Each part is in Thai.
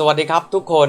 สวัสดีครับทุกคน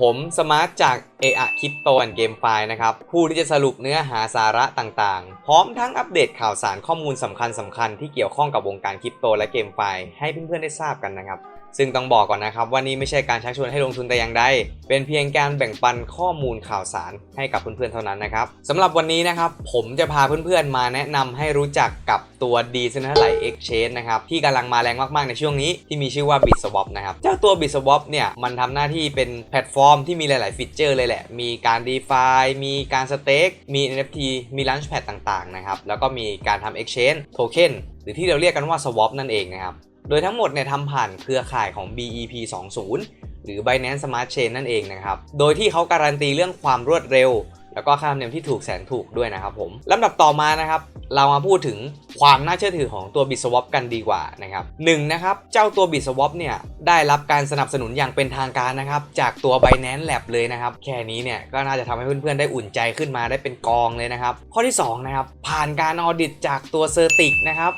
ผมสมาร์ทจากเอะคริปโตแอนเกมไฟนะครับผู้ที่จะสรุปเนื้อหาสาระต่างๆ พร้อมทั้งอัปเดตข่าวสารข้อมูลสำคัญสคัญๆที่เกี่ยวข้องกับวงการคริปโตและเกมไฟให้เพื่อนๆได้ทราบกันนะครับ ซึ่งต้องบอกก่อนนะครับว่านี่ไม่ใช่การชักชวนให้ลงทุนแต่อย่างใด เป็นเพียงการแบ่งปันข้อมูลข่าวสารให้กับเพื่อนๆเท่านั้นนะครับสำหรับวันนี้นะครับผมจะพาเพื่อนๆมาแนะนำให้รู้จักกับตัว Decentralized Exchange นะครับที่กำลังมาแรงมากๆในช่วงนี้ที่มีชื่อว่า BitSwap นะครับเจ้าตัว BitSwap เนี่ยมันทำหน้าที่เป็นแพลตฟอร์มที่มีหลายๆฟีเจอร์เลยแหละ มีการ DeFi มีการสเต็กมี NFT มี Launchpad ต่างๆนะครับแล้วก็มีการทำ Exchange Token หรือที่เราเรียกกันว่า Swap นั่นเองนะครับ โดยทั้งหมดเนี่ยทำผ่านเครือข่ายของ BEP 20หรือ Binance Smart Chain นั่นเองนะครับ โดยที่เขาการันตีเรื่องความรวดเร็ว แล้วก็ค่าธรรมเนียมที่ถูกแสนถูกด้วยนะครับผมลำดับต่อมานะครับ เรามาพูดถึงความน่าเชื่อถือของตัว BitSwap กันดีกว่านะครับหนึ่งนะครับ เจ้าตัว BitSwap เนี่ยได้รับการสนับสนุนอย่างเป็นทางการนะครับ จากตัว Binance Lab เลยนะครับ แค่นี้เนี่ยก็น่าจะทำให้เพื่อนๆ ได้อุ่นใจขึ้นมาได้เป็นกองเลยนะครับ ข้อที่สองนะครับผ่านการออดิตจากตัวเซอร์ติกนะครับ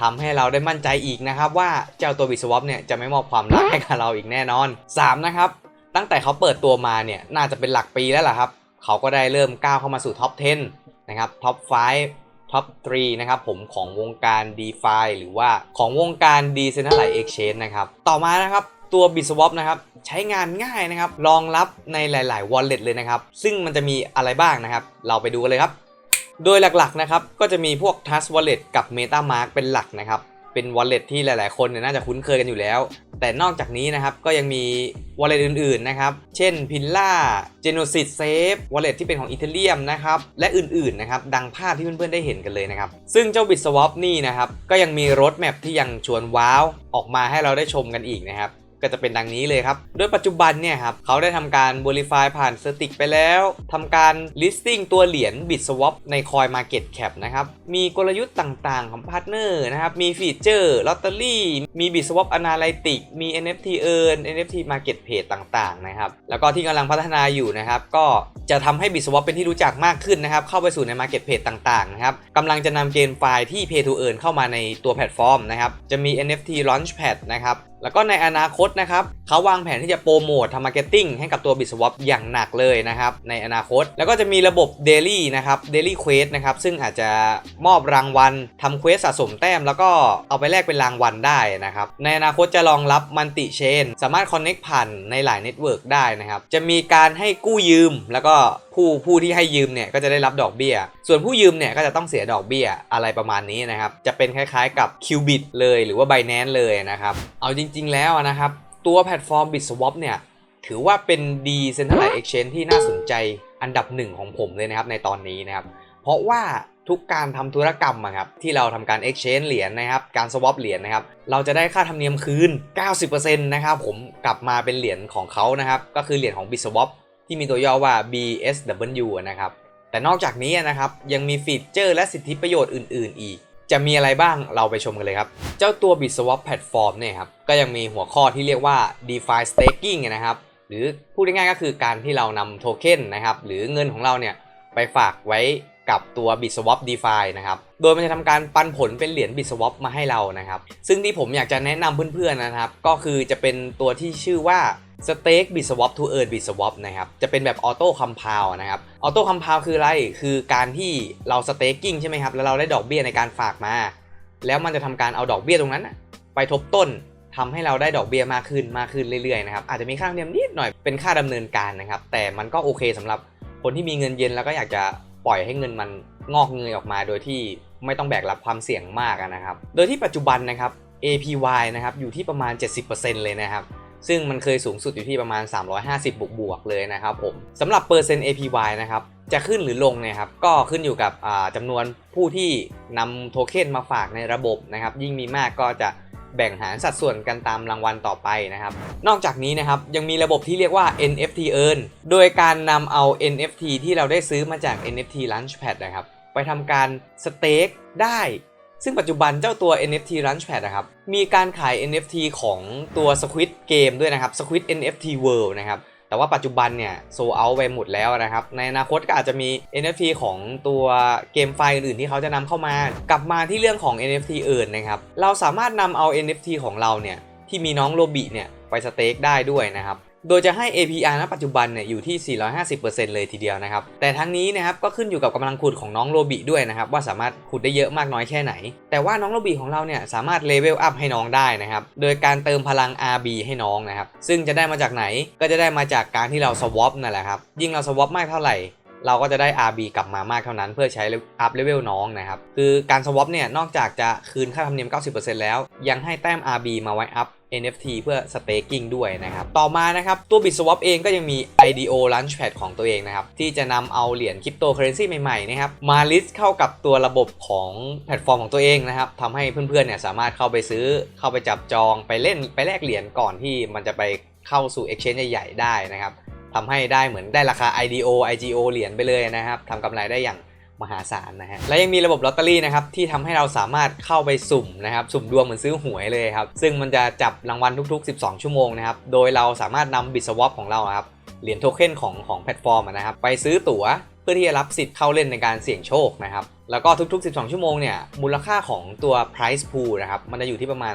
ทำให้เราได้มั่นใจอีกนะครับ ว่าเจ้าตัว BitSwap เนี่ยจะไม่มอบความรักให้กับเราอีกแน่นอน 3 นะครับ ตั้งแต่เขาเปิดตัวมาเนี่ยน่าจะเป็นหลักปีแล้วล่ะครับ เขาก็ได้เริ่มก้าวเข้ามาสู่ท็อป 10 นะครับ ท็อป 5 ท็อป 3 นะครับผมของวงการ DeFi หรือว่าของวงการ Decentralized Exchange นะครับ ต่อมานะครับตัว BitSwap นะครับใช้งานง่ายนะครับรองรับในหลาย ๆ wallet เลยนะครับ ซึ่งมันจะมีอะไรบ้างนะครับ เราไปดูกันเลยครับ โดยหลักๆนะครับก็จะมีพวก Trust Wallet กับ MetaMask เป็นหลักนะครับ เป็น wallet ที่หลายๆ คนเนี่ยน่าจะคุ้นเคยกันอยู่แล้ว แต่นอกจากนี้นะครับก็ยังมี wallet อื่นๆนะครับ เช่น Pilla Genesis Safe wallet ที่เป็นของ Ethereum นะครับ และอื่นๆนะครับดังภาพที่เพื่อนๆได้เห็นกันเลยนะครับ ซึ่งเจ้า BitSwap นี่นะครับก็ยังมี roadmap ที่ยังชวนว้าวออกมาให้เราได้ชมกันอีกนะครับ ก็จะเป็นดังนี้เลยครับ โดยปัจจุบันเนี่ยครับเขาได้ทำการ verify ผ่าน c e r t i c ไปแล้วทำการ listing ตัวเหรียญ BitSwap ใน Coin Market Cap นะครับมีกลยุทธ์ต่างๆของพาร์ทเนอร์นะครับมีฟีเจอร์ลอตเตอรี่มี BitSwap Analytics มี NFT Earn NFT Market Page ต่างๆนะครับแล้วก็ที่กำลังพัฒนาอยู่นะครับก็จะทำให้ BitSwap เป็นที่รู้จักมากขึ้นนะครับเข้าไปสู่ใน Market Page ต่างๆนะครับกำลังจะนำเกณฑ์ไฟล์ที่ Pay to Earn เข้ามาในตัวแพลตฟอร์มนะครับจะมี NFT Launchpad นะครับ แล้วก็ในอนาคตนะครับเขาวางแผนที่จะโปรโมททำมาร์เก็ตติ้งให้กับตัว BitSwap อย่างหนักเลยนะครับในอนาคต แล้วก็จะมีระบบ Daily นะครับ Daily Quest นะครับซึ่งอาจจะมอบรางวัลทำเควสสะสมแต้ม แล้วก็เอาไปแลกเป็นรางวัลได้นะครับในอนาคตจะรองรับมันติเชนสามารถ Connect ผ่านในหลายเน็ตเวิร์กได้นะครับจะมีการให้กู้ยืมแล้วก็ ผู้ผู้ที่ให้ยืมเนี่ยก็จะได้รับดอกเบี้ย ส่วนผู้ยืมเนี่ยก็จะต้องเสียดอกเบี้ยอะไรประมาณนี้นะครับ จะเป็นคล้ายๆกับ Qubit เลยหรือว่า Binance เลยนะครับ เอาจริง ๆ แล้วนะครับ ตัวแพลตฟอร์ม BitSwap เนี่ยถือว่าเป็น Decentralized Exchange ที่น่าสนใจอันดับหนึ่งของผมเลยนะครับในตอนนี้นะครับ เพราะว่าทุกการทำธุรกรรมอะครับที่เราทำการ exchange เหรียญนะครับ การ swap เหรียญนะครับ เราจะได้ค่าธรรมเนียมคืน 90%นะครับผมกลับมาเป็นเหรียญของเขานะครับ ก็คือเหรียญของ BitSwap ที่มีตัวย่อว่า BSW นะครับ แต่นอกจากนี้นะครับยังมีฟีเจอร์และสิทธิประโยชน์อื่น ๆ อีก จะมีอะไรบ้างเราไปชมกันเลยครับ เจ้าตัว BitSwap Platform เนี่ยครับก็ยังมีหัวข้อที่เรียกว่า DeFi Staking นะครับ หรือพูดง่ายๆก็คือการที่เรานำโทเค็นนะครับหรือเงินของเราเนี่ยไปฝากไว้ กับตัว BitSwap DeFi นะครับ โดยมันจะทำการปันผลเป็นเหรียญ BitSwap มาให้เรานะครับ ซึ่งที่ผมอยากจะแนะนำเพื่อนๆนะครับ ก็คือจะเป็นตัวที่ชื่อว่า Stake BitSwap to Earn BitSwap นะครับ จะเป็นแบบออโต้คัมพาวนะครับออโต้คัมพาวคืออะไร คือการที่เรา staking ใช่ไหมครับ แล้วเราได้ดอกเบี้ยในการฝากมา แล้วมันจะทำการเอาดอกเบี้ยตรงนั้น ไปทบต้นทำให้เราได้ดอกเบี้ยมากขึ้นมากขึ้นเรื่อยๆนะครับอาจจะมีค่าธรรมเนียมนิดหน่อยเป็นค่าดำเนินการนะครับ แต่มันก็โอเคสำหรับคนที่มีเงินเย็นแล้วก็อยากจะ ปล่อยให้เงินมันงอกเงยออกมา โดยที่ไม่ต้องแบกรับความเสี่ยงมากนะครับ โดยที่ปัจจุบันนะครับ APY นะครับอยู่ที่ประมาณ 70%เลยนะครับซึ่งมันเคยสูงสุดอยู่ที่ประมาณ 350 บวกบวกเลยนะครับผมสำหรับเปอร์เซ็นต์ APY นะครับจะขึ้นหรือลงเนี่ยครับก็ขึ้นอยู่กับจำนวนผู้ที่นำโทเค็นมาฝากในระบบนะครับยิ่งมีมากก็จะ แบ่งหารสัดส่วนกันตามรางวัลต่อไปนะครับ นอกจากนี้นะครับยังมีระบบที่เรียกว่า NFT Earn โดยการนำเอา NFT ที่เราได้ซื้อมาจาก NFT Launchpad นะครับ ไปทำการสเต็กได้ ซึ่งปัจจุบันเจ้าตัว NFT Launchpad นะครับมีการขาย NFT ของตัว Squid Game ด้วยนะครับ Squid NFT World นะครับ แต่ว่าปัจจุบันเนี่ยโซเอาไปหมดแล้วนะครับ ในอนาคตก็อาจจะมี NFT ของตัวเกมไฟล์อื่นที่เขาจะนำเข้ามา กลับมาที่เรื่องของ NFT อื่นนะครับ เราสามารถนำเอา NFT ของเราเนี่ยที่มีน้องโรบิเนี่ยไปสเต็กได้ด้วยนะครับ โดยจะให้ APR ณ ปัจจุบันเนี่ยอยู่ที่ 450%เลยทีเดียวนะครับ แต่ทั้งนี้นะครับก็ขึ้นอยู่กับกำลังขุดของน้องโรบิด้วยนะครับว่าสามารถขุดได้เยอะมากน้อยแค่ไหน แต่ว่าน้องโรบิของเราเนี่ยสามารถเลเวลอัพให้น้องได้นะครับ โดยการเติมพลัง RB ให้น้องนะครับ ซึ่งจะได้มาจากไหนก็จะได้มาจากการที่เราสวอปนั่นแหละครับ ยิ่งเราสวอปมากเท่าไหร่เราก็จะได้ RB กลับมามากเท่านั้นเพื่อใช้อัพเลเวลน้องนะครับ คือการสวอปเนี่ยนอกจากจะคืนค่าธรรมเนียม 90%แล้ว ยังให้แต้ม RB มาไว้อัพ NFT เพื่อ staking ด้วยนะครับ ต่อมานะครับ ตัว BitSwap เองก็ยังมี IDO Launchpad ของตัวเองนะครับ ที่จะนำเอาเหรียญคริปโตเคอเรนซีใหม่ๆนะครับ มาลิสต์เข้ากับตัวระบบของแพลตฟอร์มของตัวเองนะครับทำให้เพื่อนๆเนี่ยสามารถเข้าไปซื้อเข้าไปจับจองไปเล่นไปแลกเหรียญก่อนที่มันจะไปเข้าสู่ Exchange ใหญ่ๆได้นะครับทำให้ได้เหมือนได้ราคา IDO IGO เหรียญไปเลยนะครับทำกำไรได้อย่าง มหาศาลนะฮะและยังมีระบบลอตเตอรี่นะครับที่ทำให้เราสามารถเข้าไปสุ่มนะครับสุ่มดวงเหมือนซื้อหวยเลยครับซึ่งมันจะจับรางวัลทุก ๆ 12 ชั่วโมงนะครับโดยเราสามารถนำบิตสวอปของเราครับเหรียญโทเค็นของของแพลตฟอร์มนะครับไปซื้อตั๋วเพื่อที่จะรับสิทธิ์เข้าเล่นในการเสี่ยงโชคนะครับแล้วก็ทุก ๆ 12 ชั่วโมงเนี่ยมูลค่าของตัว price pool นะครับมันจะอยู่ที่ประมาณ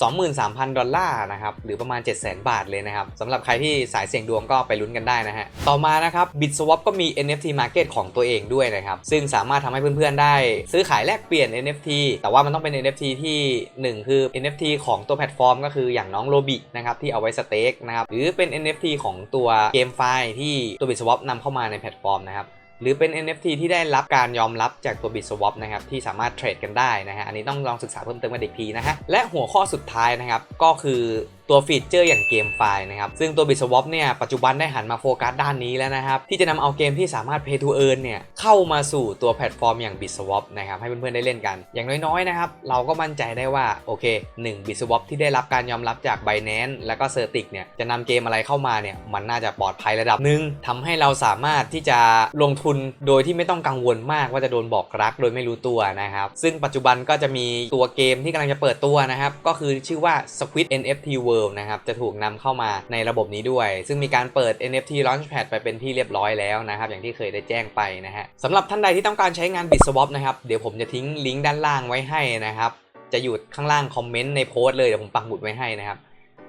23,000 ดอลลาร์นะครับหรือประมาณ 700,000 บาทเลยนะครับสำหรับใครที่สายเสี่ยงดวงก็ไปลุ้นกันได้นะฮะต่อมานะครับ BitSwap ก็มี NFT Market ของตัวเองด้วยนะครับซึ่งสามารถทำให้เพื่อนๆได้ ซื้อขายแลกเปลี่ยน NFT แต่ว่ามันต้องเป็น NFT ที่ 1 คือ NFT ของตัวแพลตฟอร์ม ก็คืออย่างน้องโรบินะครับที่เอาไว้สเต็กนะครับหรือเป็น NFT ของตัวเกมไฟล์ที่ตัว BitSwap นำเข้ามาในแพลตฟอร์มนะครับ หรือเป็น NFT ที่ได้รับการยอมรับจากตัว BitSwap นะครับที่สามารถเทรดกันได้นะฮะอันนี้ต้องลองศึกษาเพิ่มเติมกันอีกทีนะฮะและหัวข้อสุดท้ายนะครับก็คือตัวฟีเจอร์อย่างเกมไฟล์นะครับ ซึ่งตัว BitSwap เนี่ยปัจจุบันได้หันมาโฟกัสด้านนี้แล้วนะครับ ที่จะนำเอาเกมที่สามารถ Pay to Earn เนี่ยเข้ามาสู่ตัวแพลตฟอร์มอย่าง BitSwap นะครับให้เพื่อนๆได้เล่นกัน อย่างน้อยๆนะครับเราก็มั่นใจได้ว่าโอเค1 BitSwap ที่ได้รับการยอมรับจาก Binance แล้วก็ Certic เนี่ยจะนำเกมอะไรเข้ามาเนี่ยมันน่าจะปลอดภัยระดับหนึ่งทำให้เราสามารถที่จะลงทุนโดยที่ไม่ต้องกังวลมากว่าจะโดนบอกรักโดยไม่รู้ตัวนะครับซึ่งปัจจุบันก็จะมีตัวเกมที่กำลังจะเปิดตัวนะครับก็คือชื่อว่า Squid NFT World นะครับจะถูกนำเข้ามาในระบบนี้ด้วย ซึ่งมีการเปิด NFT Launchpad ไปเป็นที่เรียบร้อยแล้วนะครับอย่างที่เคยได้แจ้งไปนะฮะสำหรับท่านใดที่ต้องการใช้งาน BitSwap นะครับเดี๋ยวผมจะทิ้งลิงก์ด้านล่างไว้ให้นะครับจะอยู่ข้างล่างคอมเมนต์ในโพสต์เลยเดี๋ยวผมปักหมุดไว้ให้นะครับ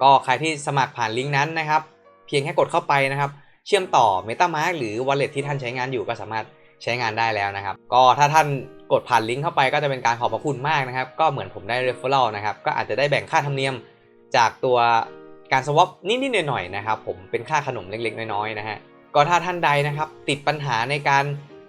ก็ใครที่สมัครผ่านลิงก์นั้นนะครับเพียงแค่กดเข้าไปนะครับเชื่อมต่อ MetaMask หรือ Wallet ที่ท่านใช้งานอยู่ก็สามารถใช้งานได้แล้วนะครับ ก็ถ้าท่านกดผ่านลิงก์เข้าไปก็จะเป็นการขอบพระคุณมากนะครับ ก็เหมือนผมได้ referral นะครับ ก็อาจจะได้แบ่งค่าธรรมเนียม จากตัวการสวอปนิดๆหน่อยๆนะครับผมเป็นค่าขนมเล็กๆ น้อยๆนะฮะก็ถ้าท่านใดนะครับติดปัญหาในการ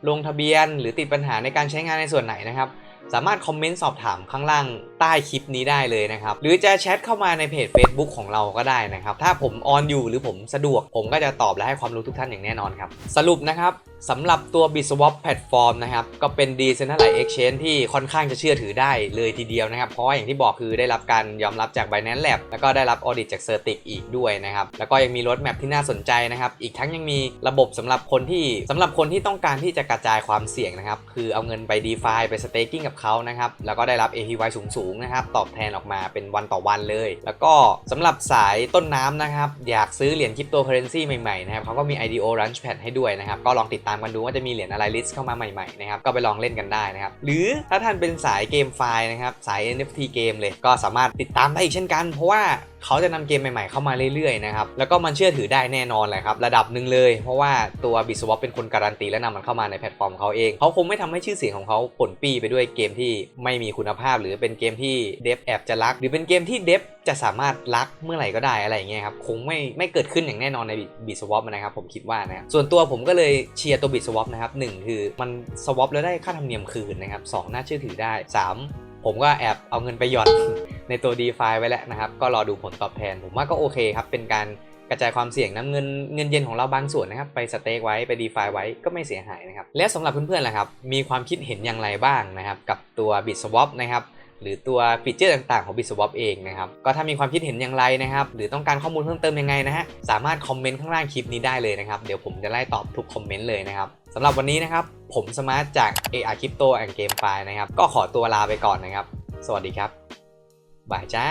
ลงทะเบียน หรือติดปัญหาในการใช้งานในส่วนไหนนะครับสามารถคอมเมนต์สอบถามข้างล่างใต้คลิปนี้ได้เลยนะครับ หรือจะแชทเข้ามาในเพจ Facebook ของเราก็ได้นะครับ ถ้าผมออนอยู่หรือผมสะดวก ผมก็จะตอบและให้ความรู้ทุกท่านอย่างแน่นอนครับ สรุปนะครับ สำหรับตัว BitSwap แพลตฟอร์มนะครับ ก็เป็น Decentralized Exchange ที่ค่อนข้างจะเชื่อถือได้เลยทีเดียวนะครับ เพราะอย่างที่บอกคือได้รับการยอมรับจาก Binance Lab แล้วก็ได้รับออดิตจาก Certic อีกด้วยนะครับ แล้วก็ยังมีรถแมพที่น่าสนใจนะครับ อีกทั้งยังมีระบบสำหรับคนที่สำหรับคนที่ต้องการที่จะกระจายความเสี่ยงนะครับ คือเอาเงินไป DeFi ไป staking กับเขานะครับ แล้วก็ได้รับ APY สูงๆนะครับ ตอบแทนออกมาเป็นวันต่อวันเลย แล้วก็สำหรับสายต้นน้ำนะครับ อยากซื้อเหรียญคริปโตเคอเรนซีใหม่ๆนะครับเขาก็มี IDO Launchpad ให้ด้วยนะครับ ก็ลองติดตามกันดูว่าจะมีเหรียญอะไรลิสต์เข้ามาใหม่ๆนะครับก็ไปลองเล่นกันได้นะครับหรือถ้าท่านเป็นสายเกมไฟล์นะครับสาย NFT เกมเลยก็สามารถติดตามได้อีกเช่นกัน เพราะว่า เขาจะนำเกมใหม่ๆเข้ามาเรื่อยๆนะครับแล้วก็มันเชื่อถือได้แน่นอนเลยครับระดับหนึ่งเลย เพราะว่าตัว BitSwap เป็นคนการันตีและนำมันเข้ามาในแพลตฟอร์มเขาเองเขาคงไม่ทำให้ชื่อเสียงของเขาผลปี้ไปด้วยเกมที่ไม่มีคุณภาพ หรือเป็นเกมที่เดฟแอบจะรัก หรือเป็นเกมที่เดฟจะสามารถรักเมื่อไหร่ก็ได้อะไรอย่างเงี้ยครับคงไม่ไม่เกิดขึ้นอย่างแน่นอนใน BitSwap นะครับผมคิดว่านะส่วนตัวผมก็เลยเชียร์ตัว BitSwap นะครับหนึ่งคือมันสวอปแล้วได้ค่าธรรมเนียมคืนนะครับสองน่าเชื่อถือได้สามผมก็แอบเอาเงินไปหย่อน ในตัว DeFi ไว้แล้วนะครับ ก็รอดูผลตอบแทน ผมว่าก็โอเคครับ เป็นการกระจายความเสี่ยงน้ำเงินเงินเย็นของเราบางส่วนนะครับ ไปสเต็กไว้ไป DeFi ไว้ก็ไม่เสียหายนะครับ และสำหรับเพื่อนๆล่ะครับ มีความคิดเห็นอย่างไรบ้างนะครับ กับตัว BitSwap นะครับหรือตัวฟีเจอร์ต่างๆของ BitSwap เองนะครับ ก็ถ้ามีความคิดเห็นอย่างไรนะครับ หรือต้องการข้อมูลเพิ่มเติมยังไงนะฮะ สามารถคอมเมนต์ข้างล่างคลิปนี้ได้เลยนะครับ เดี๋ยวผมจะไล่ตอบทุกคอมเมนต์เลยนะครับสำหรับวันนี้นะครับ ผมสมาร์ทจาก AR Crypto and GameFi นะครับ ก็ขอตัวลาไปก่อนนะครับ สวัสดีครับ บายจ้า